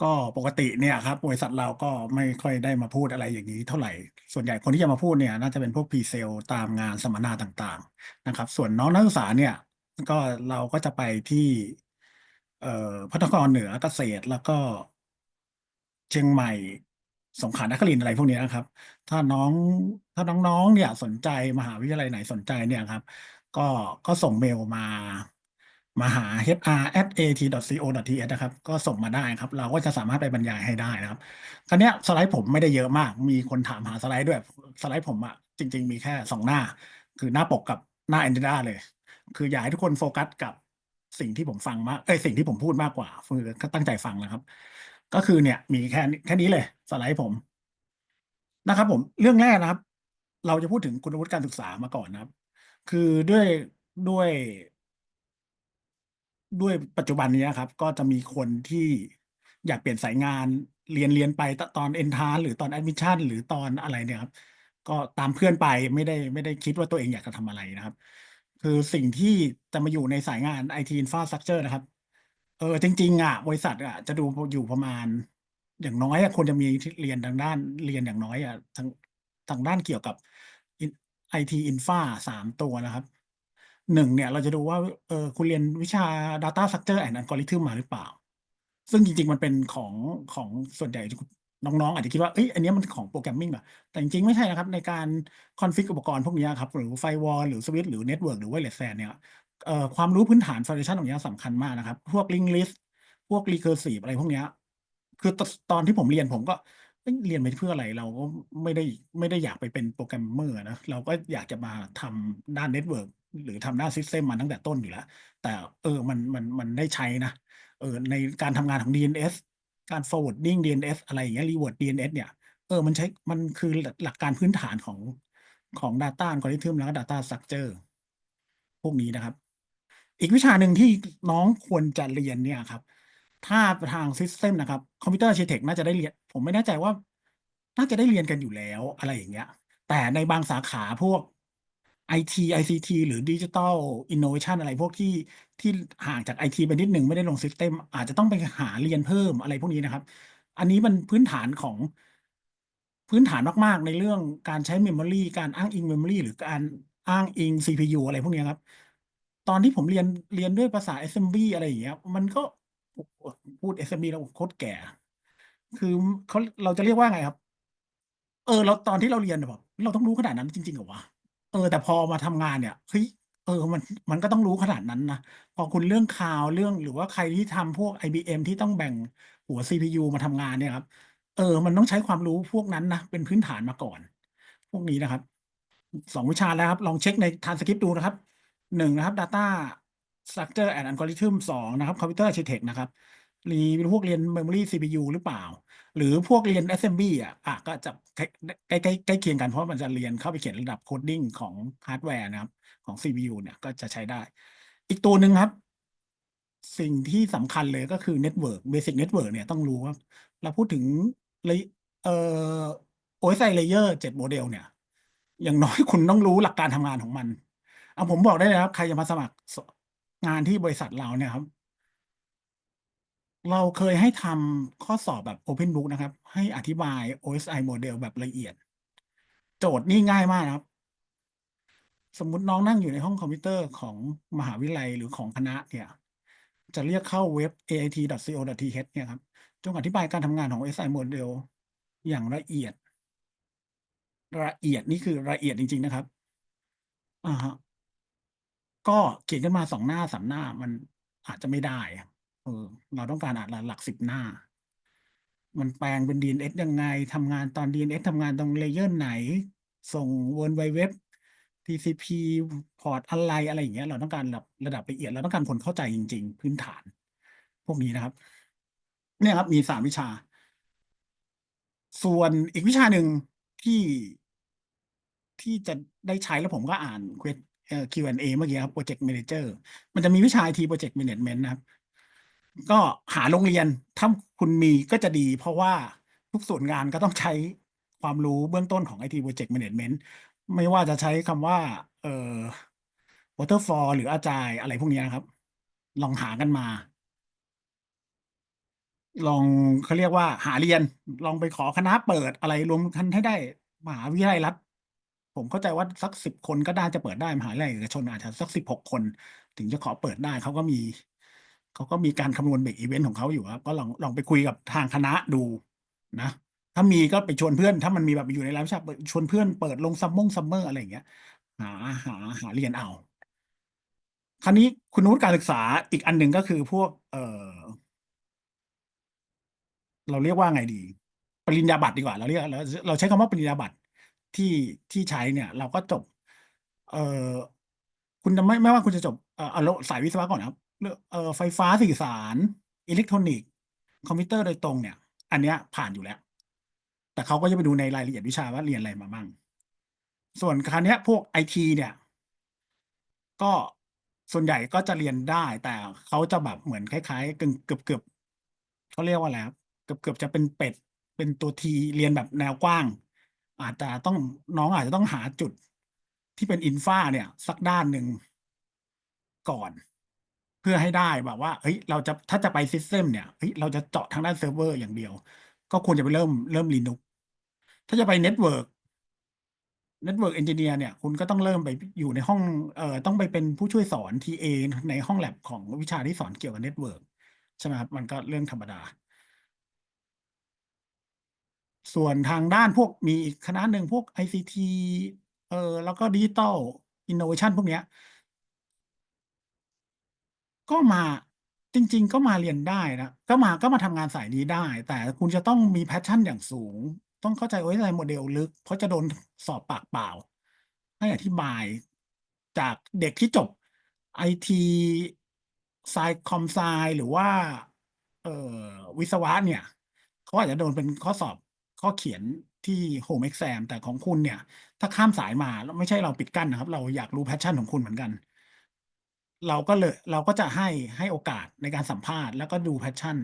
ก็ปกติเนี่ยครับบริษัทเราก็ไม่ค่อยได้มาพูดอะไรอย่างนี้เท่าไหร่ ส่วนใหญ่คนที่จะมาพูดเนี่ย น่าจะเป็นพวกพรีเซลตามงานสัมมนาต่างๆนะครับ ส่วนน้องนักศึกษาเนี่ย ก็เราก็จะไปที่ เอ่อพัฒนากรเหนือเกษตรแล้วก็เชียงใหม่สงขลานครินทร์อะไรพวกนี้นะครับ ถ้าน้องถ้าน้องๆเนี่ยสนใจมหาวิทยาลัยไหนสนใจเนี่ยครับ ก็ก็ส่งเมลมา มาหา hr@at.co.th นะครับ ก็ส่งมาได้ครับ เราก็จะสามารถไปบรรยายให้ได้นะครับ คราวนี้สไลด์ผมไม่ได้เยอะมาก มีคนถามหาสไลด์ด้วย สไลด์ผมอะจริง ๆ มีแค่สองหน้า คือหน้าปกกับหน้า Agenda เลย คืออยากให้ทุกคนโฟกัสกับสิ่งที่ผมฟังมากเอ้ยสิ่งที่ผมพูดมากกว่าคือก็ตั้งใจฟังนะครับ ก็คือเนี่ย มีแค่แค่นี้เลยสไลด์ผมนะครับ ผมเรื่องแรกนะครับ เราจะพูดถึงคุณวุฒิการศึกษามาก่อนนะครับ คือด้วยด้วย ด้วยปัจจุบันนี้ครับ ก็จะมีคนที่อยากเปลี่ยนสายงานเรียนเรียนไปตตอนเอนทานหรือตอนแอดมิชชั่นหรือตอนอะไรเนี่ยครับ ก็ตามเพื่อนไปไม่ได้ไม่ได้คิดว่าตัวเองอยากจะทำอะไรนะครับ คือสิ่งที่จะมาอยู่ในสายงานไอทีอินฟ a สตรั c เจอร์นะครับ เออจริงๆอะบริษัทอะจะดูอยู่ประมาณ อย่างน้อยอะควรจะมีเรียนทางด้านเรียนอย่างน้อยอะทางทางด้านเกี่ยวกับไอทีอินฟาสามตัวนะครับ หนึ่งเนี่ยเราจะดูว่าเออคุณเรียนวิชา Data Structure and Algorithm มาหรือเปล่า ซึ่งจริง ๆ มันเป็นของของส่วนใหญ่น้องๆ อาจจะคิดว่าเอ้ยอันนี้มันของโปรแกรมมิ่งแบบแต่จริง ๆ ไม่ใช่นะครับ ในการคอนฟิกอุปกรณ์พวกนี้ครับหรือไฟวอลหรือสวิตช์หรือเน็ตเวิร์กหรือไวเลสแซนเนี่ยเอ่อความรู้พื้นฐานฟ u n เดชันตรงนี้สำคัญมากนะครับ พวก link list พวก recursive อะไรพวกเนี้ยคือตอนที่ผมเรียนผมก็เอ้ยเรียนไปเพื่ออะไรเราก็ไม่ได้ไม่ได้อยากไปเป็นโปรแกรมเมอร์นะเราก็อยากจะมาทำด้านเน็ตเวิร์ก หรือทำด้าซิสเต็มมาตั้งแต่ต้นอยู่แล้ว แต่เออมันมันมันได้ใช้นะเออในการทำงานของ DNS การ forwarding DNS อะไรอย่างเงี้ย reward DNS เนี่ยเออมันใช้มันคือหลักการพื้นฐานของของ Data Algorithm แล้วก็ Data Structure พวกนี้นะครับ อีกวิชาหนึ่งที่น้องควรจะเรียนเนี่ยครับ ถ้าทาง System นะครับ Computer Architect น่าจะได้เรียน ผมไม่แน่ใจว่า น่าจะได้เรียนกันอยู่แล้วอะไรอย่างเงี้ย แต่ในบางสาขาพวก IT ICT หรือ Digital Innovation อะไรพวกที่ที่ห่างจาก IT ไปนิดหนึ่งไม่ได้ลง System อาจจะต้องไปหาเรียนเพิ่มอะไรพวกนี้นะครับ อันนี้มันพื้นฐานของพื้นฐานมาก ๆ ในเรื่องการใช้ Memory การอ้างอิง Memory หรือการอ้างอิง CPU อะไรพวกนี้ครับ ตอนที่ผมเรียนเรียนด้วยภาษา SMB อะไรอย่างเงี้ย มันก็พูด SMB แล้วโคตรแก่ คือเขาเราจะเรียกว่าไงครับ เออ เราตอนที่เราเรียนแบบเราต้องรู้ขนาดนั้นจริงๆเหรอวะ เออ แต่พอมาทำงานเนี่ย เฮ้ย เออ มัน มันก็ต้องรู้ขนาดนั้นนะ พอคุณเรื่องข่าวเรื่อง หรือว่าใครที่ทำพวก IBM ที่ต้องแบ่งหัว CPU มาทำงานเนี่ยครับ เออ มันต้องใช้ความรู้พวกนั้นนะ เป็นพื้นฐานมาก่อน พวกนี้นะครับสองวิชาแล้วครับ ลองเช็คในทานสคริปต์ดูนะครับหนึ่งนะครับ Data Structure and Algorithm สองนะครับ Computer Architect นะครับ รีพวกเรียน Memory CPU หรือเปล่า หรือพวกเรียน Assembly อะอะก็จะใกล้ใกล้ใกล้เคียงกันเพราะมันจะเรียนเข้าไปเขียนระดับโคดดิ้งของฮาร์ดแวร์นะครับ ของ CPU เนี่ยก็จะใช้ได้ อีกตัวหนึ่งครับ สิ่งที่สำคัญเลยก็คือ Network Basic Network เนี่ยต้องรู้ว่าเราพูดถึงเลยเอ่อ OSI Layer 7โมเดลเนี่ย อย่างน้อยคุณต้องรู้หลักการทำงานของมันเอาผมบอกได้เลยครับ ใครจะมาสมัครงานที่บริษัทเราเนี่ยครับ เราเคยให้ทำข้อสอบแบบ Open Book นะครับ ให้อธิบาย OSI โมเดลแบบละเอียด โจทย์นี่ง่ายมากครับ สมมุติน้องนั่งอยู่ในห้องคอมพิวเตอร์ของมหาวิทยาลัยหรือของคณะเนี่ย จะเรียกเข้าเว็บ ait.co.th เนี่ยครับ จงอธิบายการทำงานของ OSI โมเดลอย่างละเอียด ละเอียดนี่คือละเอียดจริง ๆ นะครับอ่าฮะก็เขียนขึ้นมาสองหน้าสามหน้ามันอาจจะไม่ได้ อะเออ เราต้องการอ่านหลักสิบหน้า มันแปลงเป็น DNS ยังไงทำงานตอน DNS ทำงานตรงเลเยอร์ไหน ส่ง World Wide Web TCP พอร์ตอะไรอะไรอย่างเงี้ย เราต้องการระดับระดับละเอียด เราต้องการคนเข้าใจจริง ๆ พื้นฐาน พวกนี้นะครับ เนี่ยครับมีสามวิชา ส่วนอีกวิชาหนึ่งที่ที่จะได้ใช้แล้วผมก็อ่านเควสเอ่อ Q&A เมื่อกี้ครับ Project Manager มันจะมีวิชา IT Project Management นะครับ ก็หาโรงเรียนถ้าคุณมีก็จะดี เพราะว่าทุกส่วนงานก็ต้องใช้ความรู้เบื้องต้นของ IT Project Management ไม่ว่าจะใช้คำว่า เอ่อ Waterfall หรือ Agile อะไรพวกนี้นะครับ ลองหากันมา ลองเขาเรียกว่า หาเรียน ลองไปขอคณะเปิดอะไรรวมกันให้ได้มหาวิทยาลัยรัฐผมเข้าใจว่าสักสิบคนก็น่าจะเปิดได้มหาวิทยาลัยเอกชนอาจจะสักสิบหกคน ถึงจะขอเปิดได้เขาก็มี เขาก็มีการคำนวณเบรกอีเวนต์ของเขาอยู่ครับก็ลองลองไปคุยกับทางคณะดูนะถ้ามีก็ไปชวนเพื่อน ถ้ามันมีแบบอยู่ในรายวิชาปชวนเพื่อนเปิดลงซัมมงซัมเมอร์อะไรอย่างเงี้ย หาหาหาเรียนเอา คราวนี้คุณวุฒิการศึกษาอีกอันหนึ่งก็คือพวก เออเราเรียกว่าไงดี ปริญญาบัตรดีกว่า เราเรียกเราเราใช้คำว่าปริญญาบัตรที่ที่ใช้เนี่ย เราก็จบ เออคุณจะไม่ไม่ว่าคุณจะจบเออเอาสายวิศวะก่อนครับ เรื่องเอ่อไฟฟ้าสื่อสาร อิเล็กทรอนิกส์คอมพิวเตอร์โดยตรงเนี่ย อันเนี้ยผ่านอยู่แล้ว แต่เขาก็จะไปดูในรายละเอียดวิชาว่าเรียนอะไรมาบ้างส่วนคราวเนี้ยพวกไอทีเนี่ย ก็ส่วนใหญ่ก็จะเรียนได้ แต่เขาจะแบบเหมือนคล้ายๆเกือบเกือบเขาเรียกว่าอะไรเกือบเกือบจะเป็นเป็ด เป็นตัวทีเรียนแบบแนวกว้าง อาจจะต้องน้องอาจจะต้องหาจุดที่เป็นอินฟาเนี่ย สักด้านหนึ่งก่อน พื่อให้ได้แบบว่าเฮ้ยเราจะถ้าจะไปซิสเต็มเนี่ยเฮ้ยเราจะเจาะทางด้านเซิร์ฟเวอร์อย่างเดียว ก็ควรจะไปเริ่มเริ่มลีนุกถ้าจะไปเน็ตเวิร์กเน็ตเวิร์กเอนจิเนียร์เนี่ยคุณก็ต้องเริ่มไปอยู่ในห้องเอ่อต้องไปเป็นผู้ช่วยสอน TA ในห้องแลบของวิชาที่สอนเกี่ยวกับเน็ตเวิร์กใช่ไหมครับมันก็เรื่องธรรมดา ส่วนทางด้านพวกมีอีกคณะหนึ่งพวก ICT เออแล้วก็ดิจิตอลอินโนเวชันพวกเนี้ย ก็มาจริง ๆ ก็มาเรียนได้นะก็มาก็มาทำงานสายนี้ได้ แต่คุณจะต้องมีแพชชั่นอย่างสูง ต้องเข้าใจโอ้ยอะไรโมเดลลึก เพราะจะโดนสอบปากเปล่า ให้อธิบายจากเด็กที่จบไอทีไซคอมไซหรือว่า เอ่อวิศวะเนี่ยเขาอาจจะโดนเป็นข้อสอบข้อเขียนที่โฮมเอ็กซมแต่ของคุณเนี่ย ถ้าข้ามสายมาแล้วไม่ใช่เราปิดกั้นนะครับ เราอยากรู้แพชชั่นของคุณเหมือนกัน เราก็เลยเราก็จะให้ให้โอกาสในการสัมภาษณ์แล้วก็ดูแพชชั่น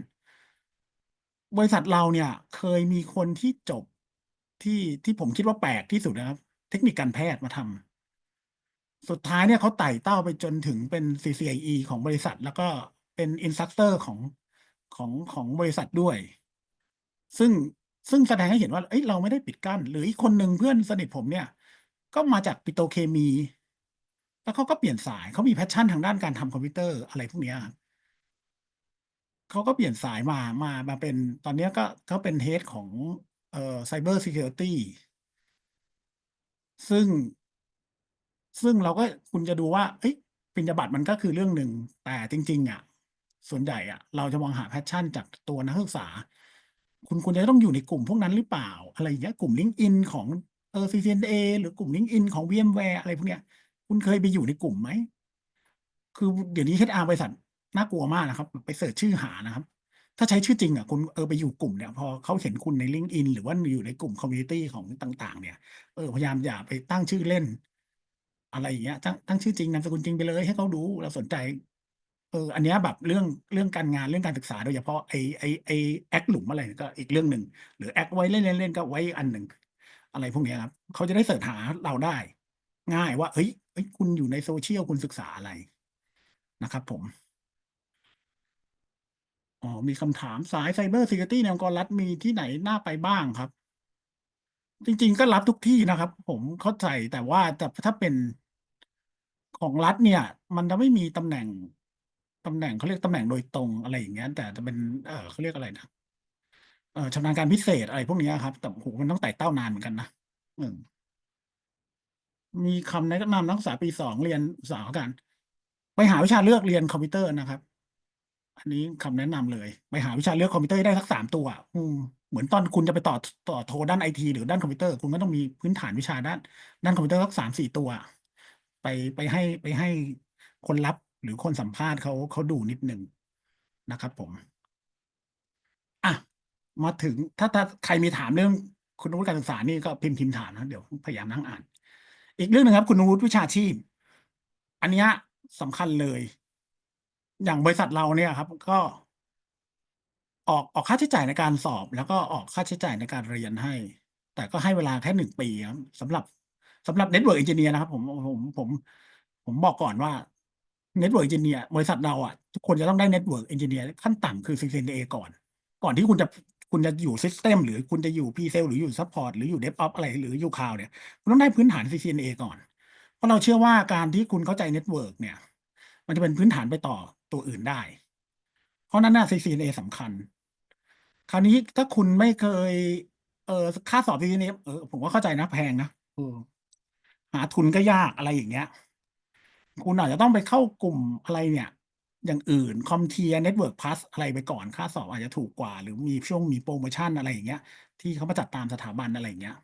บริษัทเราเนี่ยเคยมีคนที่จบที่ที่ผมคิดว่าแปลกที่สุดนะครับ เทคนิคการแพทย์มาทำสุดท้ายเนี่ยเขาไต่เต้าไปจนถึงเป็น CCIE ของบริษัท แล้วก็เป็นอินสตัคเตอร์ของของของบริษัทด้วย ซึ่งซึ่งแสดงให้เห็นว่าเอ้ยเราไม่ได้ปิดกั้น หรืออีกคนหนึ่งเพื่อนสนิทผมเนี่ย ก็มาจากปิโตเคมี แล้วเขาก็เปลี่ยนสายเขามีแพชชั่นทางด้านการทำคอมพิวเตอร์อะไรพวกนี้ครับเขาก็เปลี่ยนสายมามามาเป็นตอนนี้ก็เขาเป็นเฮดของเอ่อไซเบอร์ซิเคียวริตี้ซึ่งซึ่งเราก็คุณจะดูว่า เอ้ยปิญญาบัตรมันก็คือเรื่องหนึ่งแต่จริง ๆ อะ ส่วนใหญ่อะ เราจะมองหาแพชชั่นจากตัวนักศึกษา คุณควรจะต้องอยู่ในกลุ่มพวกนั้นหรือเปล่า อะไรอย่างเงี้ยกลุ่ม LinkedIn ของเออ CCNA หรือกลุ่ม LinkedIn ของ VMware อะไรพวกเนี้ย คุณเคยไปอยู่ในกลุ่มไหม คือเดี๋ยวนี้ HR บริษัทน่ากลัวมากนะครับ ไปเสิร์ชชื่อหานะครับ ถ้าใช้ชื่อจริงอะคุณเออไปอยู่กลุ่มเนี่ย พอเขาเห็นคุณใน LinkedIn หรือว่าอยู่ในกลุ่มคอมมูนิตี้ของต่าง ๆ เนี่ย เออพยายามอย่าไปตั้งชื่อเล่น อะไรอย่างเงี้ยตั้งตั้งชื่อจริงนามสกุลจริงไปเลยให้เขาดูเราสนใจเอออันเนี้ยแบบเรื่องเรื่องการงานเรื่องการศึกษาโดยเฉพาะไอไอไอแอคหลุมอะไรก็อีกเรื่องหนึ่งหรือแอคไว้เล่นเล่นก็ไว้อันหนึ่งอะไรพวกเนี้ยครับเขาจะได้เสิร์ชหาเราได้ ง่ายว่าเฮ้ย เฮ้ยคุณอยู่ในโซเชียลคุณศึกษาอะไรนะครับผมอ๋อมีคำถามสายไซเบอร์ซิเคียวริตี้ในองค์กรรัฐมีที่ไหนน่าไปบ้างครับ จริง ๆ ก็รับทุกที่นะครับ ผมเข้าใจแต่ว่าแต่ถ้าเป็นของรัฐเนี่ย มันจะไม่มีตำแหน่งตำแหน่งเขาเรียกตำแหน่งโดยตรงอะไรอย่างเงี้ย แต่จะเป็นเออเขาเรียกอะไรนะเออชำนาญการพิเศษอะไรพวกนี้ครับ แต่โหมันต้องไต่เต้านานเหมือนกันนะอืม มีคำแนะนำนักศึกษาปีสองเรียนอุตสาหการไปหาวิชาเลือกเรียนคอมพิวเตอร์นะครับ อันนี้คำแนะนำเลย ไปหาวิชาเลือกคอมพิวเตอร์ได้สักสามตัวอืมเหมือนตอนคุณจะไปต่อต่อโทด้านไอทีหรือด้านคอมพิวเตอร์ คุณก็ต้องมีพื้นฐานวิชาด้าน ด้านคอมพิวเตอร์สักสามสี่ตัว ไปไปให้ไปให้คนรับหรือคนสัมภาษณ์เขาเขาดูนิดหนึ่งนะครับ ผมอะมาถึงถ้าถ้าใครมีถามเรื่องคุณวุฒิการศึกษานี่ก็พิมพ์พิมพ์ถามนะเดี๋ยวพยายามนั่งอ่าน อีกเรื่องหนึ่งครับ คุณวุฒิวิชาชีพ อันนี้สำคัญเลย อย่างบริษัทเราเนี่ยครับ ก็ ออกออกค่าใช้จ่ายในการสอบ แล้วก็ออกค่าใช้จ่ายในการเรียนให้ แต่ก็ให้เวลาแค่หนึ่งปีครับสำหรับสำหรับเน็ตเวิร์กเอนจิเนียร์นะครับ ผมผมผม ผมบอกก่อนว่าเน็ตเวิร์กเอนจิเนียร์บริษัทเราอะทุกคนจะต้องได้เน็ตเวิร์กเอนจิเนียร์ขั้นต่ำคือ CCNA ก่อน ก่อนที่คุณจะ คุณจะอยู่ซิสเต็มหรือคุณจะอยู่พีเซลหรืออยู่ซัพพอร์ตหรืออยู่เดฟออฟอะไรหรืออยู่คลาวเนี่ย คุณต้องได้พื้นฐาน CCNA ก่อน เพราะเราเชื่อว่าการที่คุณเข้าใจเน็ตเวิร์กเนี่ย มันจะเป็นพื้นฐานไปต่อตัวอื่นได้ เพราะนั้นน่ะ CCNA สำคัญ คราวนี้ถ้าคุณไม่เคย เออค่าสอบ CCNA เออผมก็เข้าใจนะแพงนะเออหาทุนก็ยากอะไรอย่างเงี้ย คุณอาจจะต้องไปเข้ากลุ่มอะไรเนี่ย อย่างอื่นคอมเทียเน็ตเวิร์กพลัสอะไรไปก่อนค่าสอบอาจจะถูกกว่า หรือมีช่วงมีโปรโมชั่นอะไรอย่างเงี้ย ที่เขามาจัดตามสถาบันอะไรอย่างเงี้ย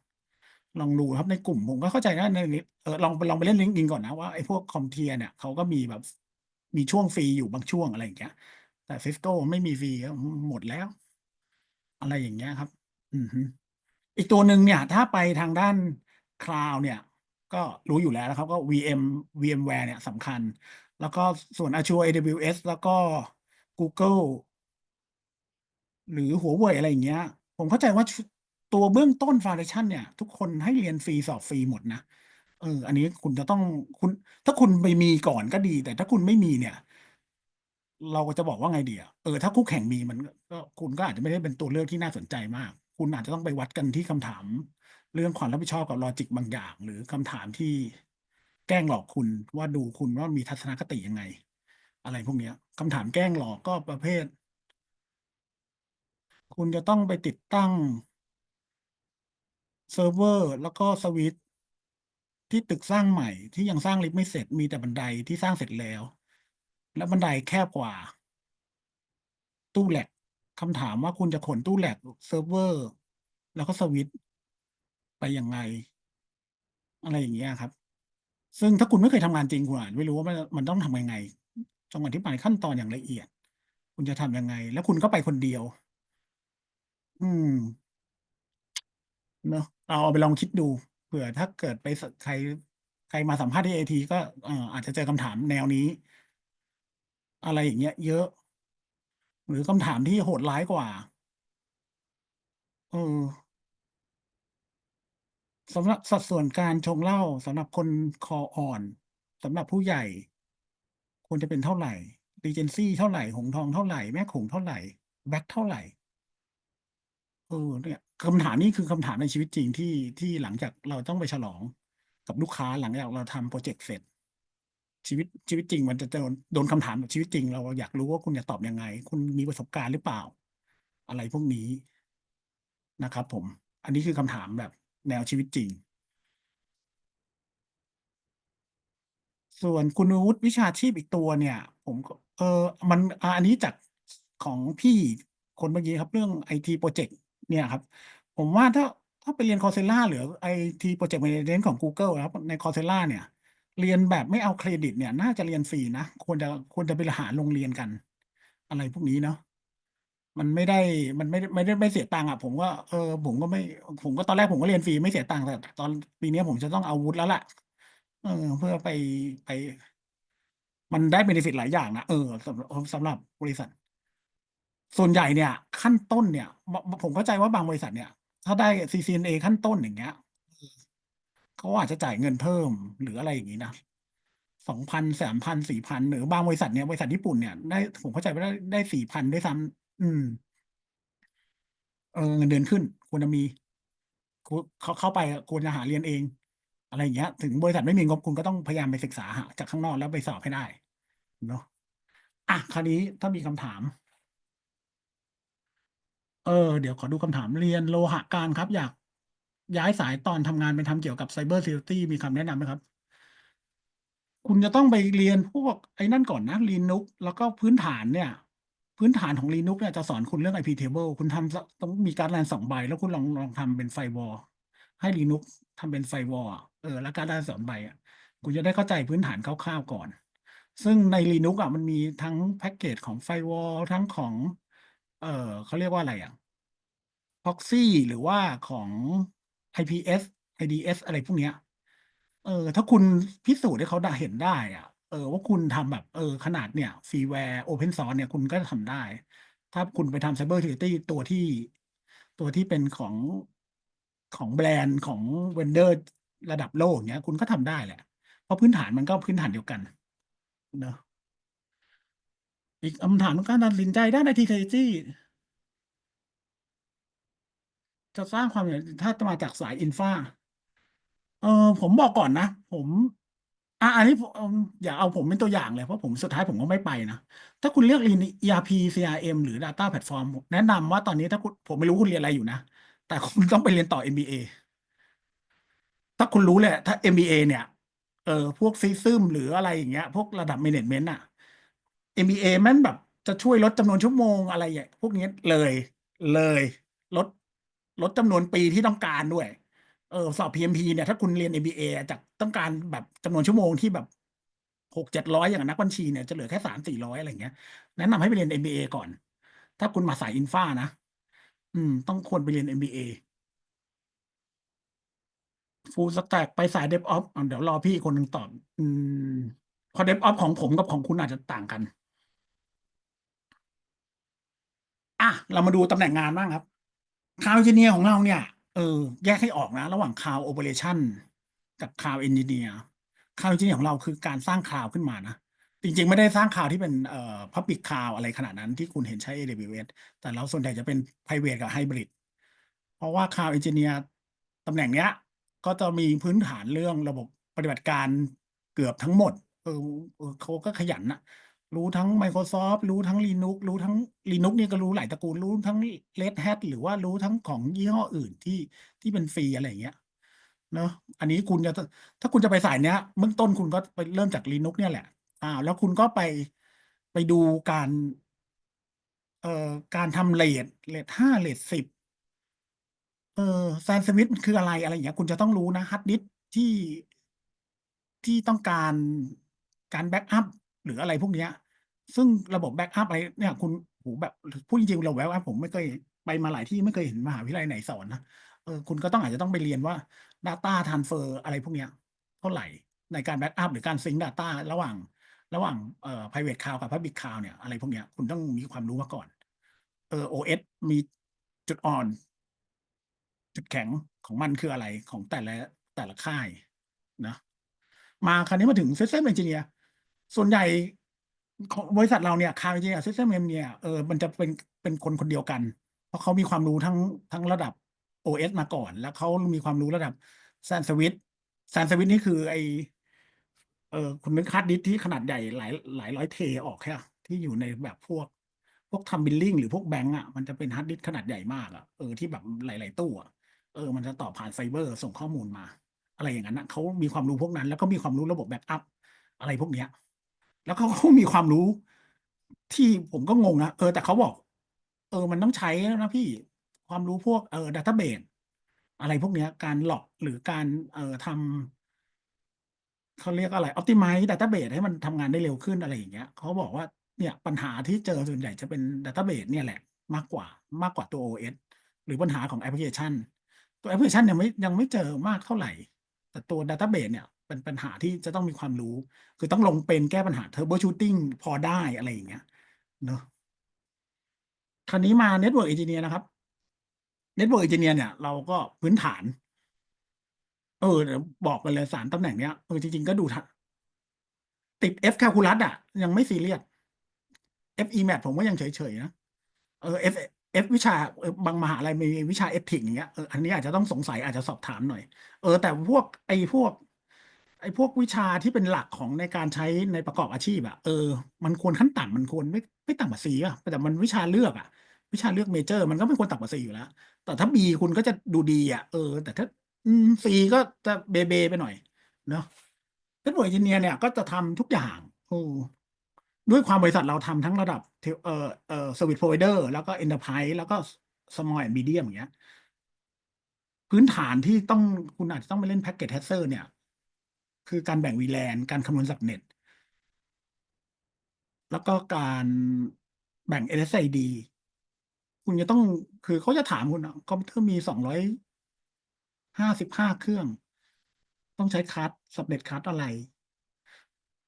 ลองดูครับในกลุ่มผมก็เข้าใจนะในนี้เออลองลองไปเล่นลิงก์อินก่อนนะว่าไอ้พวกคอมเทียเนี่ยเขาก็มีแบบมีช่วงฟรีอยู่บางช่วงอะไรอย่างเงี้ย แต่ฟิสโก้ไม่มีฟรีหมดแล้ว อะไรอย่างเงี้ยครับ อือฮึอีกตัวหนึ่งเนี่ย ถ้าไปทางด้านคลาวเนี่ย ก็รู้อยู่แล้วนะครับก็ VM VMware เนี่ยสำคัญ แล้วก็ส่วน Azure AWS แล้วก็ Google หรือหัวเว่ยอะไรอย่างเงี้ย ผมเข้าใจว่าตัวเบื้องต้น Foundation เนี่ย ทุกคนให้เรียนฟรีสอบฟรีหมดนะ เออ อันนี้คุณจะต้องคุณ ถ้าคุณไปมีก่อนก็ดี แต่ถ้าคุณไม่มีเนี่ย เราจะบอกว่าไงเดีอะเออถ้าคู่แข่งมีมันก็คุณก็อาจจะไม่ได้เป็นตัวเลือกที่น่าสนใจมาก คุณอาจจะต้องไปวัดกันที่คำถาม เรื่องความรับผิดชอบกับลอจิกบางอย่าง หรือคำถามที่ แกล้งหลอกคุณว่าดูคุณว่ามีทัศนคติยังไง อะไรพวกเนี้ยคำถามแกล้งหลอกก็ประเภท คุณจะต้องไปติดตั้งเซิร์ฟเวอร์แล้วก็สวิตที่ตึกสร้างใหม่ที่ยังสร้างลิฟต์ไม่เสร็จมีแต่บันไดที่สร้างเสร็จแล้ว แล้วบันไดแคบกว่า ตู้แลกคำถามว่าคุณจะขนตู้แลกเซิร์ฟเวอร์ แล้วก็สวิตไปยังไง อะไรอย่างเงี้ยครับ ซึ่งถ้าคุณไม่เคยทำงานจริงคุณอาจไม่รู้ว่ามันมันต้องทำยังไงจงอธิบายขั้นตอนอย่างละเอียด คุณจะทำยังไง แล้วคุณก็ไปคนเดียว อืมเนอะเราเอาไปลองคิดดูเผื่อถ้าเกิดไปใครใครมาสัมภาษณ์ที่ AT ก็เอ่ออาจจะเจอคำถามแนวนี้ อะไรอย่างเงี้ย เยอะ หรือคำถามที่โหดร้ายกว่าเออ สำหรับสัดส่วนการชงเหล้าสำหรับคนคออ่อนสำหรับผู้ใหญ่ ควรจะเป็นเท่าไหร่ Regency เท่าไหร่หงทองเท่าไหร่แม่ขงเท่าไหร่แบ็คเท่าไหร่เออเนี่ยคำถามนี้คือคำถามในชีวิตจริงที่ที่หลังจากเราต้องไปฉลองกับลูกค้าหลังจากเราทำโปรเจกต์เสร็จ ชีวิตชีวิตจริง มันจะโดนโดนคำถามแบบชีวิตจริง เราอยากรู้ว่าคุณจะตอบยังไง คุณมีประสบการณ์หรือเปล่า อะไรพวกนี้นะครับ ผม อันนี้คือคำถามแบบ แนวชีวิตจริง ส่วนคุณวุฒิวิชาชีพอีกตัวเนี่ย ผมก็เออมันอันนี้จากของพี่คนเมื่อกี้ครับเรื่องไอทีโปรเจกต์เนี่ยครับ ผมว่าถ้าถ้าไปเรียนคอร์เซล่าหรือไอทีโปรเจกต์แมเนจเมนต์ของ Google ครับในคอร์เซล่าเนี่ย เรียนแบบไม่เอาเครดิตเนี่ย น่าจะเรียนฟรีนะ ควรจะควรจะไปหาโรงเรียนกัน อะไรพวกนี้เนาะ มันไม่ได้ มันไม่ได้ไม่ได้ไม่เสียตังค์อะผมก็เออผมก็ไม่ ผมก็ตอนแรกผมก็เรียนฟรีไม่เสียตังค์แต่ตอนปีนี้ผมจะต้องเอาวุฒิแล้วล่ะเออเพื่อไปไป มันได้เบนฟิตหลายอย่างนะเออสำหรับสำหรับบริษัท ส่วนใหญ่เนี่ย ขั้นต้นเนี่ย ผมเข้าใจว่าบางบริษัทเนี่ย ถ้าได้ CCNA ขั้นต้นอย่างเงี้ยเขาอาจจะจ่ายเงินเพิ่มหรืออะไรอย่างนี้นะสองพันสามพันสี่พันหรือบางบริษัทเนี่ยบริษัทญี่ปุ่นเนี่ยได้ผมเข้าใจว่าได้ได้สี่พันด้วยซ้ำ อืม เออ เงินเดือนขึ้น ควรจะมี คุ เขาเข้าไปอะควรจะหาเรียนเอง อะไรอย่างเงี้ย ถึงบริษัทไม่มีงบคุณก็ต้องพยายามไปศึกษาหาจากข้างนอกแล้วไปสอบให้ได้ เนาะอะคราวนี้ถ้ามีคำถาม เออ เดี๋ยวขอดูคำถามเรียนโลหะการครับ อยากย้ายสายตอนทำงานไปทำเกี่ยวกับ Cyber Security มีคำแนะนำไหมครับ คุณจะต้องไปเรียนพวกไอ้นั่นก่อนนะ Linux แล้วก็พื้นฐานเนี่ย พื้นฐานของ Linux เนี่ยจะสอนคุณเรื่อง IP table คุณทำต้องมีการแลนสองใบ แล้วคุณลองลองทำเป็นไฟวอลให้ Linux ทำเป็นไฟวอลเออแล้วการแลนสองใบอะคุณจะได้เข้าใจพื้นฐานคร่าวๆก่อน ซึ่งใน Linux อะมันมีทั้งแพ็กเกจของไฟวอลทั้งของ เออเขาเรียกว่าอะไรอะ proxy หรือว่าของ IPS IDS อะไรพวกเนี้ยเออถ้าคุณพิสูจน์ให้เขาได้เห็นได้อะ เออว่าคุณทำแบบเออขนาดเนี่ยฟรีแวร์โอเพนซอร์เนี่ยคุณก็ทำได้ ถ้าคุณไปทำ Cyber Security ตัวที่ตัวที่เป็นของของแบรนด์ของเวนเดอร์ระดับโลกเนี้ย คุณก็ทำได้แหละ เพราะพื้นฐานมันก็พื้นฐานเดียวกันเนอะอีกคำถามการตัดสินใจด้าน IT Strategy จะสร้างความถ้าจะมาจากสายอินฟาเออผมบอกก่อนนะ ผม อะอันนี้ผมอย่าเอาผมเป็นตัวอย่างเลย เพราะผมสุดท้ายผมก็ไม่ไปนะ ถ้าคุณเลือกเรียน ERP CRM หรือ Data Platform ผมแนะนำว่าตอนนี้ถ้าคุณผมไม่รู้คุณเรียนอะไรอยู่นะ แต่คุณต้องไปเรียนต่อ MBA ถ้าคุณรู้เลยถ้า MBA เนี่ยเออพวกซิซึมหรืออะไรอย่างเงี้ย พวกระดับ Management อะ MBA แม่นแบบจะช่วยลดจำนวนชั่วโมงอะไรอย่างพวกนี้เลยเลยลดลดจำนวนปีที่ต้องการด้วย เออสอบ PMP เนี่ยถ้าคุณเรียน MBA จากต้องการแบบจำนวนชั่วโมงที่แบบหกเจ็ดร้อยอย่างนักบัญชีเนี่ยจะเหลือแค่สามสี่ร้อยอะไรเงี้ยแนะนำให้ไปเรียน MBA ก่อน ถ้าคุณมาสายอินฟานะ อืม ต้องควรไปเรียน MBA ฟูลสแต็กไปสายเดฟออฟเดี๋ยวรอพี่คนหนึ่งตอบ อืม พอเดฟออฟของผมกับของคุณอาจจะต่างกัน อะ เรามาดูตำแหน่งงานบ้างครับคาวเจเนียของเราเนี่ย เออ แยกให้ออกนะ ระหว่างคาวโอเปอเรชันกับคาวเอนจิเนียร์คาวเอนจิเนียร์ของเราคือการสร้างคลาวขึ้นมานะ จริง ๆ ไม่ได้สร้างคลาวที่เป็นเอ่อ Public Cloud อะไรขนาดนั้นที่คุณเห็นใช้ AWS แต่เราส่วนใหญ่จะเป็น private กับ hybrid เพราะว่า Cloud Engineer ตำแหน่งเนี้ย ก็จะมีพื้นฐานเรื่องระบบปฏิบัติการเกือบทั้งหมด เออเขาก็ขยันนะ รู้ทั้ง Microsoft รู้ทั้ง Linux รู้ทั้ง Linux นี่ก็รู้หลายตระกูลรู้ทั้ง Red Hat หรือว่ารู้ทั้งของยี่ห้ออื่นที่ที่เป็นฟรีอะไรอย่างเงี้ยเนอะอันนี้คุณจะถ้าคุณจะไปสายเนี้ยเบื้องต้นคุณก็ไปเริ่มจาก Linux เนี่ยแหละอ่าแล้วคุณก็ไปไปดูการเอ่อการทำเรทเรทห้าเรทสิบเออแซนด์วิชมันคืออะไรอะไรอย่างเงี้ย คุณจะต้องรู้นะฮาร์ดดิสที่ที่ต้องการการแบ็กอัพ หรืออะไรพวกเนี้ย ซึ่งระบบแบ็กอัพอะไรเนี่ยคุณโหแบบพูดจริงๆเราแบ็กอัพผมไม่เคยไปมาหลายที่ไม่เคยเห็นมหาวิทยาลัยไหนสอนนะเออคุณก็ต้องอาจจะต้องไปเรียนว่า Data Transfer อะไรพวกเนี้ยเท่าไหร่ในการแบ็กอัพหรือการซิงค์ Data ระหว่างระหว่างเอ่อ private cloud กับ public cloud เนี่ยอะไรพวกเนี้ยคุณต้องมีความรู้มาก่อนเออ OS มีจุดอ่อน จุดแข็งของมันคืออะไรของแต่ละแต่ละค่ายนะมาคราวนี้มาถึง System Engineer ส่วนใหญ่ของบริษัทเราเนี่ยคาวเอนจิเนียร์ System Engineer เออมันจะเป็นเป็นคนคนเดียวกัน เพราะเขามีความรู้ทั้งทั้งระดับ OS มาก่อน แล้วเขามีความรู้ระดับ SAN Switch SAN Switch นี่คือไอเออคุณนึกฮาร์ดดิสที่ขนาดใหญ่หลายหลายร้อยเทออกแค่ที่อยู่ในแบบพวก พวกทำบิลลิ่งหรือพวกแบงก์อะมันจะเป็นฮาร์ดดิสขนาดใหญ่มากอะเออที่แบบหลาย ๆ ตู้อะเออมันจะต่อผ่านไฟเบอร์ส่งข้อมูลมา อะไรอย่างนั้นนะเขามีความรู้พวกนั้น แล้วก็มีความรู้ระบบแบ็กอัพอะไรพวกเนี้ย แล้วเขาก็มีความรู้ ที่ผมก็งงนะเออแต่เขาบอก เออ มันต้องใช้นะพี่ความรู้พวกเออดัตเตอร์เบสอะไรพวกเนี้ย การหลอกหรือการเอ่อทำเขาเรียกอะไร optimize database ให้มันทำงานได้เร็วขึ้นอะไรอย่างเงี้ยเขาบอกว่าเนี่ยปัญหาที่เจอส่วนใหญ่จะเป็น database เนี่ยแหละ มากกว่ามากกว่าตัว OS หรือปัญหาของแอปพลิเคชัน ตัวแอปพลิเคชันยังไม่ยังไม่เจอมากเท่าไหร่ แต่ตัว Database เนี่ย เป็นปัญหาที่จะต้องมีความรู้ คือต้องลงเป็นแก้ปัญหา Troubleshooting พอได้อะไรอย่างเงี้ยเนอะคราวนี้มา Network Engineer นะครับ Network Engineer เนี่ย เราก็พื้นฐาน เออบอกกันเลยสารตำแหน่งเนี้ยเออจริง ๆ ก็ดูติด F calculus อะ ยังไม่ซีเรียส F EMAT ผมก็ยังเฉยๆนะเออ F F วิชาบางมหาลัยมีวิชาเอทิกอย่างเงี้ยเอออันนี้อาจจะต้องสงสัยอาจจะสอบถามหน่อย เออแต่พวกไอ้พวก ไอ้พวกวิชาที่เป็นหลักของในการใช้ในประกอบอาชีพอะเออมันควรขั้นต่ำมันควรไม่ไม่ต่ำกว่าซีอะแต่มันวิชาเลือกอะวิชาเลือกเมเจอร์ มันก็ไม่ควรต่ำกว่าซีอยู่แล้ว แต่ถ้าบีคุณก็จะดูดีอะเออ แต่ถ้าซีก็จะเบเบไปหน่อยเนาะเทคโนโลยีเนียเนี่ยก็จะทำทุกอย่างโอ้ด้วยความบริษัทเราทำทั้งระดับเอ่อเอ่อ service provider แล้วก็ enterprise แล้วก็ small and medium อย่างเงี้ยพื้นฐานที่ต้องคุณอาจจะต้องไปเล่น packet tester เนี่ย คือการแบ่ง VLAN การคำนวณสับเน็ต แล้วก็การแบ่ง SSID คุณจะต้องคือเขาจะถามคุณคอมพิวเตอร์มีสองร้อยห้าสิบห้าเครื่อง ต้องใช้คัสสับเน็ตคัสอะไร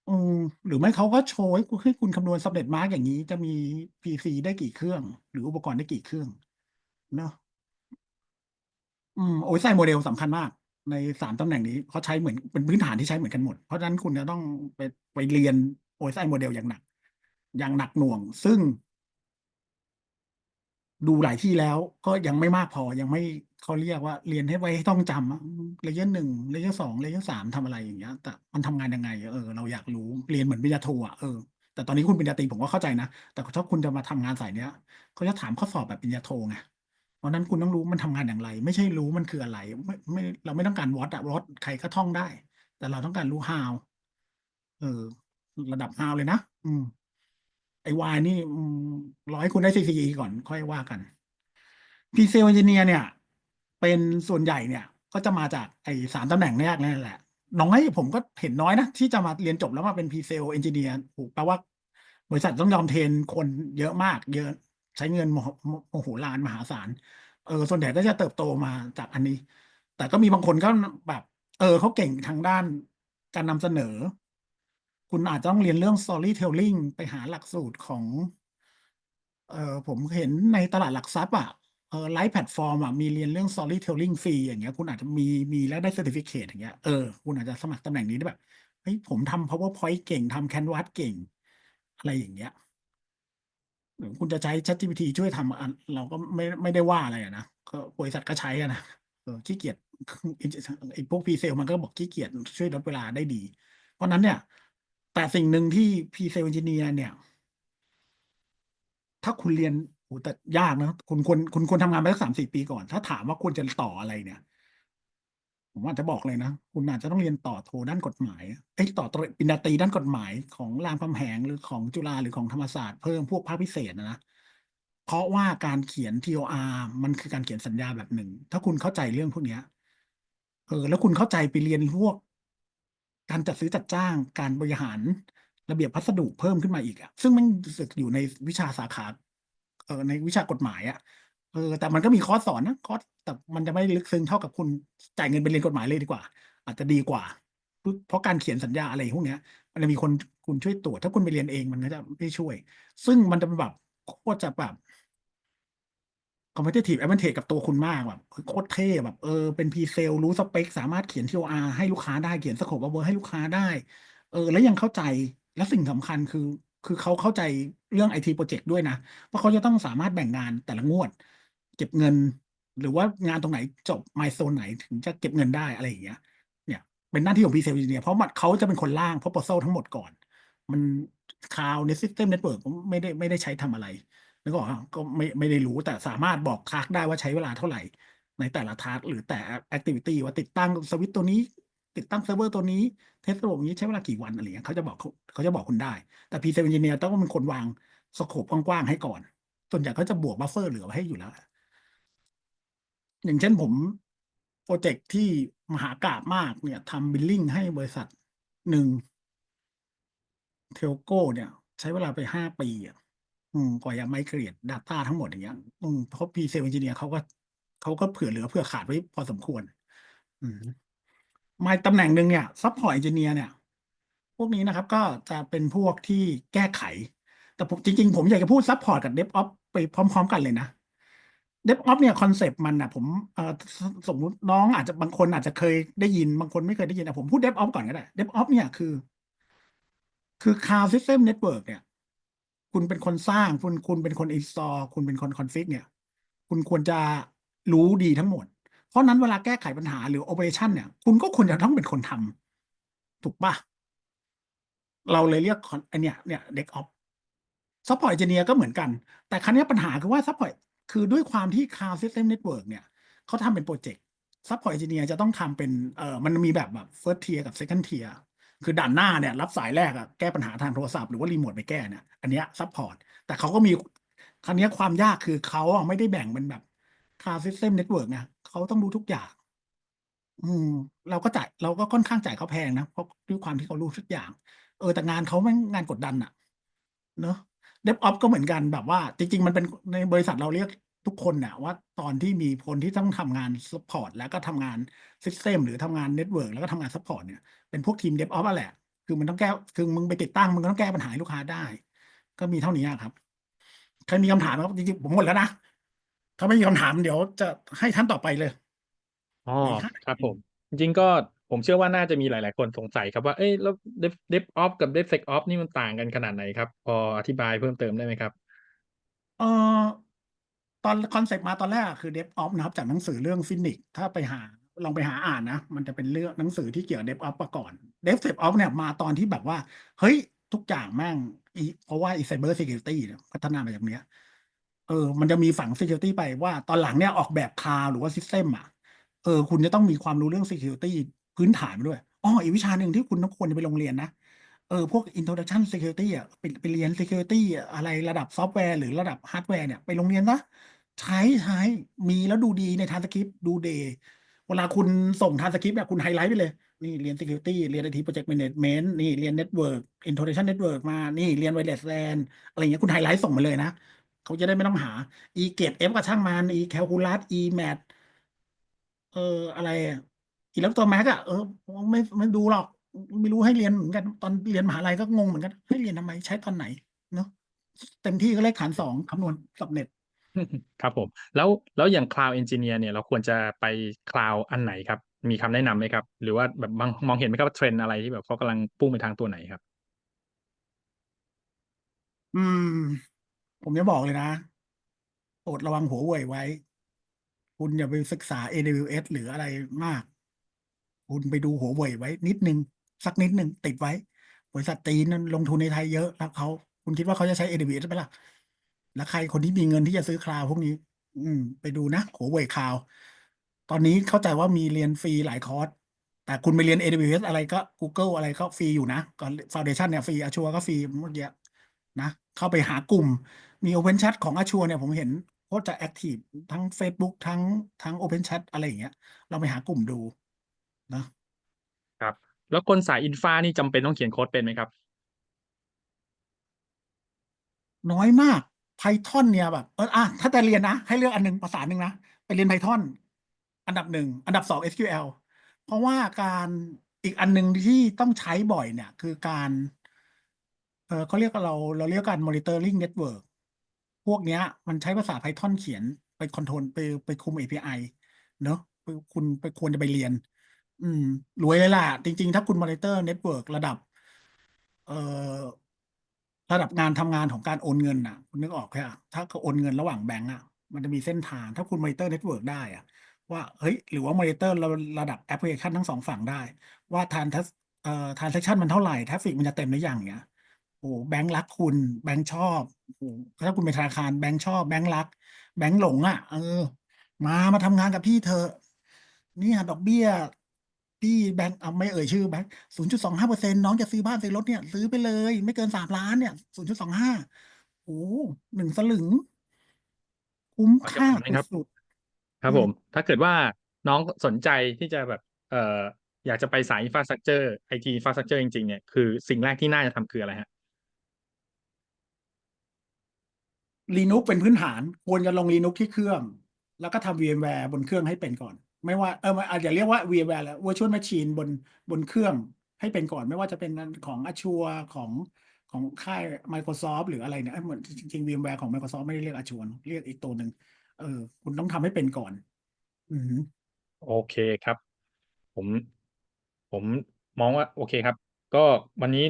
อืมหรือไม่เขาก็โชว์ให้คุณให้คุณคำนวณสำเร็จมาร์กอย่างนี้ จะมี PC ได้กี่เครื่อง หรืออุปกรณ์ได้กี่เครื่องเนาะอืมโอ้ยไซโมเดลสำคัญมาก ในสามตำแหน่งนี้เขาใช้เหมือนเป็นพื้นฐานที่ใช้เหมือนกันหมด เพราะฉะนั้นคุณจะต้องไปไปเรียนโอ้ยไซโมเดลอย่างหนัก อย่างหนักหน่วง ซึ่ง ดูหลายที่แล้วก็ยังไม่มากพอยังไม่เขาเรียกว่าเรียนให้ไว้ให้ต้องจำเลเยอร์หนึ่งเลเยอร์สองเลเยอร์สามทำอะไรอย่างเงี้ย แต่มันทำงานยังไงเออเราอยากรู้เรียนเหมือนปริญญาโทอะเออแต่ตอนนี้คุณปริญญาตรีผมก็เข้าใจนะ แต่ถ้าคุณจะมาทำงานสายเนี้ยเขาจะถามข้อสอบแบบปริญญาโทไง เพราะนั้นคุณต้องรู้มันทำงานอย่างไร ไม่ใช่รู้มันคืออะไร ไม่ไม่เราไม่ต้องการวอตอะวอตใครก็ท่องได้ แต่เราต้องการรู้ how เออ ระดับ how เลยนะ อืม ไอวายนี่อืมรอให้คุณได้ CCE ก่อนค่อยว่ากันพีเซลเอนจิเนียร์เนี่ย เป็นส่วนใหญ่เนี่ย ก็จะมาจากไอสามตำแหน่งแรกนั่นแหละ น้อยผมก็เห็นน้อยนะ ที่จะมาเรียนจบแล้วมาเป็นพีเซลเอนจิเนียร์ถูกแปลว่าบริษัทต้องยอมเทรนคนเยอะมาก เยอะ ใช้เงินโมโหโหลานมหาศาลเออส่วนใหญ่ก็จะเติบโตมาจากอันนี้ แต่ก็มีบางคนก็แบบ เออเขาเก่งทางด้านการนำเสนอ คุณอาจจะต้องเรียนเรื่อง storytelling ไปหาหลักสูตรของเออผมเห็นในตลาดหลักทรัพย์อะเออไลฟ์แพลตฟอร์มอะมีเรียนเรื่อง storytelling ฟรีอย่างเงี้ย คุณอาจจะมีมีแล้วได้ certificate อย่างเงี้ยเออคุณอาจจะสมัครตำแหน่งนี้ได้แบบเฮ้ยผมทำ powerpoint เก่งทำ canvas เก่ง อะไรอย่างเงี้ย คุณจะใช้ ChatGPT ช่วยทำอันเราก็ไม่ไม่ได้ว่าอะไรอะนะก็บริษัทก็ใช้อะนะเออขี้เกียจไอ้พวกพีเซลมันก็บอกขี้เกียจช่วยลดเวลาได้ดี เพราะนั้นเนี่ย แต่สิ่งหนึ่งที่พีเซลเอนจิเนียร์เนี่ย ถ้าคุณเรียนโอ้แต่ยากนะคุณควรคุณควรทำงานไปสักสามสี่ปีก่อน ถ้าถามว่าควรจะต่ออะไรเนี่ย ผมอาจจะบอกเลยนะ คุณอาจจะต้องเรียนต่อโทด้านกฎหมายไอ้ยต่อปริญญาตรีด้านกฎหมายของรามคำแหงหรือของจุฬาหรือของธรรมศาสตร์เพิ่มพวกภาคพิเศษนะเพราะว่าการเขียน TOR มันคือการเขียนสัญญาแบบหนึ่ง ถ้าคุณเข้าใจเรื่องพวกนี้เออแล้วคุณเข้าใจไปเรียนพวก การจัดซื้อจัดจ้าง การบริหารระเบียบพัสดุเพิ่มขึ้นมาอีกอะซึ่งมันสึกอยู่ในวิชาสาขาเออในวิชากฎหมายอะเออแต่มันก็มีคอร์สสอนนะคอร์ส แต่มันจะไม่ลึกซึ้งเท่ากับคุณจ่ายเงินไปเรียนกฎหมายเลยดีกว่า อาจจะดีกว่า เพราะการเขียนสัญญาอะไรพวกเนี้ย มันจะมีคนคุณช่วยตรวจถ้าคุณไปเรียนเองมันก็จะไม่ช่วย ซึ่งมันจะแบบโคตรจะแบบ competitive advantage กับตัวคุณมากแบบโคตรเท่แบบเออเป็นพรีเซลรู้สเปค สามารถเขียน TOR ให้ลูกค้าได้เขียนสโคปเวอร์ให้ลูกค้าได้ เออ แล้วยังเข้าใจและสิ่งสำคัญคือ คือเขาเข้าใจเรื่องไอทีโปรเจกต์ด้วยนะเพราเขาจะต้องสามารถแบ่งงานแต่ละงวด เก็บเงิน รือว่างานตรงไหนจบไมโซนไหนถึงจะเก็บเงินได้อะไรอย่างเงี้ย เนี่ย เป็นหน้าที่ของพีเซลเนี่ยเพราะมันเขาจะเป็นคนร่าง proposal ทั้งหมดก่อน มันคลาวใน system network ไม่ได้ไม่ได้ใช้ทำอะไรนึกออกก็ไม่ไม่ได้รู้แต่สามารถบอกทักได้ว่าใช้เวลาเท่าไหร่ ในแต่ละทักหรือแต่แอคทิวิตี้ว่าติดตั้งสวิตตัวนี้ ติดตั้งเซิร์ฟเวอร์ตัวนี้เทสระบบนี้ใช้เวลากี่วันอะไรเงี้ยเขาจะบอกเขาเขาจะบอกคุณได้ แต่พีเซเอนจิเนียร์ต้องเป็นคนวางสโคปกว้างๆให้ก่อน ส่วนใหญ่เขาจะบวกบัฟเฟอร์เหลือไว้ให้อยู่แล้ว อย่างเช่นผมโปรเจกต์ที่มหากาบมากเนี่ยทำบิลลิ่งให้บริษัทหนึ่งเทลโก้เนี่ย ใช้เวลาไปห้าปีอะอืมกว่าจะไมเกรด Data ทั้งหมดอย่างเงี้ยอืมเพราะพีเซลเอนจิเนียร์เขาก็เขาก็เผื่อเหลือเผื่อขาดไว้พอสมควร อืมมาตำแหน่งหนึ่งเนี่ยซัพพอร์ตเอนจิเนียร์เนี่ย พวกนี้นะครับ ก็จะเป็นพวกที่แก้ไข แต่ผมจริง ๆ ผมอยากจะพูดซัพพอร์ตกับเดฟออฟไปพร้อม ๆ กันเลยนะ เดฟออฟเนี่ยคอนเซปต์มันอะผมเอ่อสมมุติน้องอาจจะบางคนอาจจะเคยได้ยินบางคนไม่เคยได้ยินอะผมพูดเดฟออฟก่อนก็ได้เดฟออฟเนี่ยคือ คือ Cloud System Network เนี่ย คุณเป็นคนสร้างคุณคุณเป็นคน install คุณเป็นคนคอนฟิกเนี่ย คุณควรจะรู้ดีทั้งหมด เพราะนั้นเวลาแก้ไขปัญหาหรือ operation เนี่ย คุณก็ควรจะต้องเป็นคนทำถูกปะเราเลยเรียกอันเนี้ยเนี่ยเด็กออฟซัพพอร์ตเจเนียก็เหมือนกัน แต่ครั้นี้ปัญหาคือว่าซัพพอร์ต คือด้วยความที่ Cloud System Network เนี่ยเขาทำเป็นโปรเจกต์ซัพพอร์ตเอนจิเนียร์จะต้องทำเป็นเอ่อมันมีแบบแบบ first tier กับ second tier คือด่านหน้าเนี่ยรับสายแรกอะแก้ปัญหาทางโทรศัพท์หรือว่ารีโมทไปแก้เนี่ยอันเนี้ยซัพพอร์ตแต่เขาก็มีครั้นี้ความยากคือเขาไม่ได้แบ่งเป็นแบบ Cloud System Network นะเขาต้องรู้ทุกอย่าง อืม เราก็จ่ายเราก็ค่อนข้างจ่ายเขาแพงนะเพราะด้วยความที่เขารู้ทุกอย่าง เออแต่งานเขาไม่งานกดดันอะเนอะเดฟออฟก็เหมือนกันแบบว่า จริง ๆ มันเป็นในบริษัทเราเรียก ทุกคนน่ะว่าตอนที่มีคนที่ต้องทำงานซัพพอร์ตแล้วก็ทำงานซิสเต็มหรือทำงานเน็ตเวิร์กแล้วก็ทำงานซัพพอร์ตเนี่ยเป็นพวกทีมเดฟออฟแหละ คือมันต้องแก้คือมึงไปติดตั้งมึงก็ต้องแก้ปัญหาให้ลูกค้าได้ ก็มีเท่านี้ครับใครมีคำถามไหมครับจริงๆผมหมดแล้วนะถ้าไม่มีคำถามเดี๋ยวจะให้ท่านต่อไปเลยอ๋ออีกห้าครับผม จริงๆก็ผมเชื่อว่าน่าจะมีหลาย ๆ คนสงสัยครับว่าเอ้ยแล้ว Dev Dev Ops กับ DevSec Ops นี่มันต่างกันขนาดไหนครับ พออธิบายเพิ่มเติมได้ไหมครับเออ ตอนคอนเซปต์มาตอนแรกคือ DevOps นะครับจากหนังสือเรื่องฟินิกถ้าไปหาลองไปหาอ่านนะ มันจะเป็นเรื่องหนังสือที่เกี่ยวกับ DevOps มาก่อน DevSecOps เนี่ยมาตอนที่แบบว่า เฮ้ย ทุกอย่างแม่งเพราะว่าอี Cyber Security เนี่ยพัฒนามาจากเนี้ยเออ มันจะมีฝั่ง Security ไปว่าตอนหลังเนี่ยออกแบบคาหรือว่า System อะ เออ คุณจะต้องมีความรู้เรื่อง Security พื้นฐานไปด้วยอ๋ออีกวิชาหนึ่งที่คุณต้องควรจะไปโรงเรียนนะ เออ พวก introduction security อะไปไปเรียน security อะไรระดับซอฟต์แวร์หรือระดับฮาร์ดแวร์เนี่ยไปโรงเรียนนะ ใช้ใช้มีแล้วดูดีในทานสคริปต์ดูเดย์เวลาคุณส่งทานสคริปต์เนี่ยคุณไฮไลท์ไปเลย นี่เรียน security เรียน IT project management นี่เรียน network introduction network มานี่เรียน wireless LAN อะไรเงี้ยคุณไฮไลท์ส่งมาเลยนะ เขาจะได้ไม่ต้องหา e เกต f ก็ช่างมัน e calculus e math เอออะไรอะอิเล็กโทรแม็กอะเออไม่ไม่ดูหรอกไม่รู้ให้เรียนเหมือนกัน ตอนเรียนมหาลัยก็งงเหมือนกันให้เรียนทำไมใช้ตอนไหนเนาะเต็มที่ก็เลขฐานสองคำนวณสับเน็ต ครับผม แล้วแล้วอย่าง Cloud Engineer เนี่ยเราควรจะไป Cloud อันไหนครับ มีคำแนะนำไหมครับ หรือว่าแบบมองมองเห็นไหมครับว่าเทรนด์อะไรที่แบบเขากำลังพุ่งไปทางตัวไหนครับ อืม ผมจะบอกเลยนะโปรดระวังหัวเว่ยไว้ คุณอย่าไปศึกษา AWS หรืออะไรมาก คุณไปดูหัวเว่ยไว้ นิดนึง สักนิดนึง ติดไว้ บริษัทจีนนั้นลงทุนในไทยเยอะแล้วเขาคุณคิดว่าเขาจะใช้ AWS ไหมล่ะ แล้วใครคนที่มีเงินที่จะซื้อคลาวด์พวกนี้ อืม ไปดูนะหัวเว่ยคลาวด์ตอนนี้เข้าใจว่ามีเรียนฟรีหลายคอร์สแต่คุณไปเรียน AWS อะไรก็ Google อะไรก็ฟรีอยู่นะก่อน Foundation เนี่ยฟรี Azure ก็ฟรีเมื่อกี้นะ เข้าไปหากลุ่ม มี Open Chat ของ Azure เนี่ยผมเห็นโคตรจะแอคทีฟทั้ง Facebook ทั้งทั้ง Open Chat อะไรอย่างเงี้ย เราไปหากลุ่มดูนะครับ แล้วคนสายอินฟานี่จำเป็นต้องเขียนโค้ดเป็นไหมครับ น้อยมาก Python เนี่ยแบบเอออะถ้าจะเรียนนะ ให้เลือกอันหนึ่งภาษาหนึ่งนะ ไปเรียน Python อันดับหนึ่งอันดับสอง SQL เพราะว่าการอีกอันหนึ่งที่ต้องใช้บ่อยเนี่ย คือการ เออเขาเรียกว่าเราเราเรียกการ monitoring network พวกเนี้ย มันใช้ภาษา Python เขียนไปคอนโทรลไปไปคุม API เนอะไปคุณไปควรจะไปเรียน อืมรวยเลยล่ะ จริง ๆ ถ้าคุณ monitor network ระดับ เอ่อ ระดับงานทำงานของการโอนเงินน่ะคุณนึกออกไหมอะถ้าเขาโอนเงินระหว่างแบงก์อะ มันจะมีเส้นทาง ถ้าคุณ monitor network ได้อะ ว่าเฮ้ยหรือว่า monitor ระระดับแอปพลิเคชันทั้งสองฝั่งได้ ว่าทานทัสเอ่อ transaction มันเท่าไหร่ทราฟิกมันจะเต็มหรือยังเงี้ยโอ้แบงค์รักคุณแบงค์ชอบโอ้ถ้าคุณเป็นธนาคารแบงค์ชอบแบงค์รัก แบงค์หลงอะเออ มามาทำงานกับพี่เถอเนี่ยดอกเบี้ย พี่แบงค์เอาไม่เอ่ยชื่อแบงค์ศูนย์จุดสองห้าเปอร์เซ็นน้องจะซื้อบ้านซื้อรถเนี่ย ซื้อไปเลย ไม่เกินสามล้านเนี่ยศูนย์จุดสองห้าโอ้หนึ่งสลึง คุ้มพอจะค่าบอกไหมครับสุดครับอืมผม ถ้าเกิดว่าน้องสนใจที่จะแบบ เอ่ออยากจะไปสาย infrastructure IT infrastructure จริงๆ เนี่ยคือสิ่งแรกที่น่าจะทำคืออะไรฮะๆ Linux เป็นพื้นฐานควรจะลง Linux ที่เครื่อง แล้วก็ทำ VMware บนเครื่องให้เป็นก่อน ไม่ว่าเอออาจจะเรียกว่า VMware แล้ว Virtual Machine บนบนเครื่องให้เป็นก่อนไม่ว่าจะเป็นของ Azure ของของค่าย Microsoft หรืออะไรเนี่ยเหมือนจริงๆ VMware ของ Microsoft ไม่ได้เรียก Azure เรียกอีกตัวหนึ่งเออ คุณต้องทำให้เป็นก่อน อือหือโอเคครับ ผม ผมมองว่า โอเคครับ ก็วันนี้